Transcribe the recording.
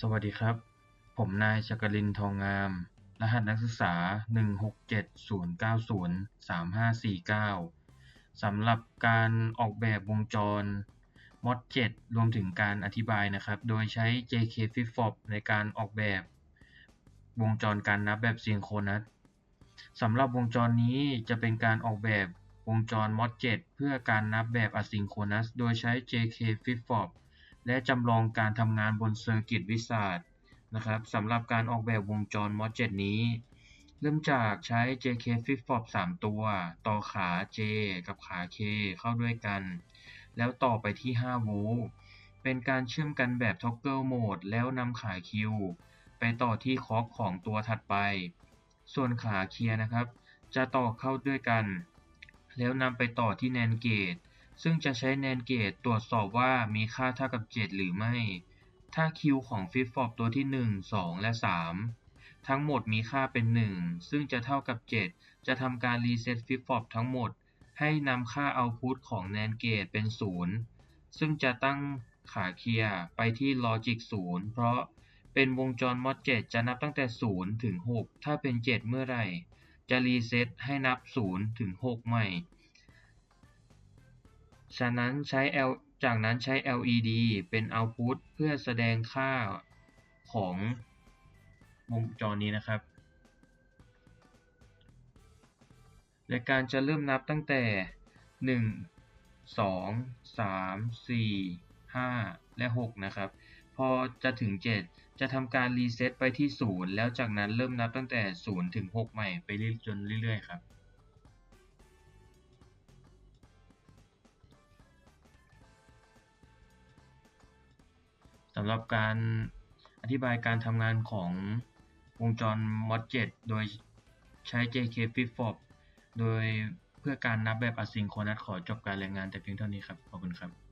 สวัสดีครับ ผมนายชกลินทองงาม รหัสนักศึกษา 1670903549 สำหรับการออกแบบวงจร Mod 7 รวมถึงการอธิบายนะครับ โดยใช้ JK Flip-Flop ในการออกแบบวงจรการนับแบบซิงโครนัสสำหรับวงจรนี้จะเป็นการออกแบบวงจร Mod 7 เพื่อการนับแบบอซิงโครนัสโดยใช้ JK Flip-Flop และจำลองการทำงานบนเซอร์กิตวิสาดนะครับสำหรับการออกแบบวงจร Mod 7นี้ เริ่มจากใช้ JK Flip-Flop 3 ตัว ต่อขา J กับขา K เข้าด้วยกัน แล้วต่อไปที่ 5 โวลต์เป็นการเชื่อมกันแบบ Toggle Mode แล้วนำขา Q ไปต่อที่คอกของตัวถัดไป ส่วนขาเคลียร์นะครับ จะต่อเข้าด้วยกัน แล้วนำไปต่อที่ NAND Gate ซึ่งจะใช้ NAND Gate ตรวจสอบว่ามีค่าเท่ากับ 7 หรือไม่ ถ้า Q ของ Flip-Flop ตัวที่ 1 2 และ 3 ทั้งหมดมีค่าเป็น 1 ซึ่งจะเท่ากับ 7 จะทำการรีเซ็ต Flip-Flop ทั้งหมด ให้นำค่า Output ของ NAND Gate เป็น 0 ซึ่งจะตั้งขาเคลียร์ไปที่ Logic 0เพราะเป็นวงจร Mod 7จะนับตั้งแต่ 0 ถึง 6 ถ้าเป็น 7 เมื่อไหร่ จะรีเซ็ตให้นับ 0 ถึง 6 ใหม่ ฉะนั้นใช้ L จากนั้นใช้ LED เป็น Output เพื่อแสดงค่าของวงจรนี้นะครับ และการจะเริ่มนับตั้งแต่ 1 2 3 4 5 และ 6 นะครับ พอจะถึง 7 จะทำการรีเซ็ตไปที่ 0 แล้วจากนั้นเริ่มนับตั้งแต่ 0 ถึง 6 ใหม่ไปจนเรื่อยๆ ครับ สำหรับการอธิบายการทำงานของวงจร Mod 7 โดยใช้ JK Flip-Flop โดยเพื่อการนับแบบ Asynchronous ขอจบการรายงานแต่เพียงเท่านี้ครับ ขอบคุณครับ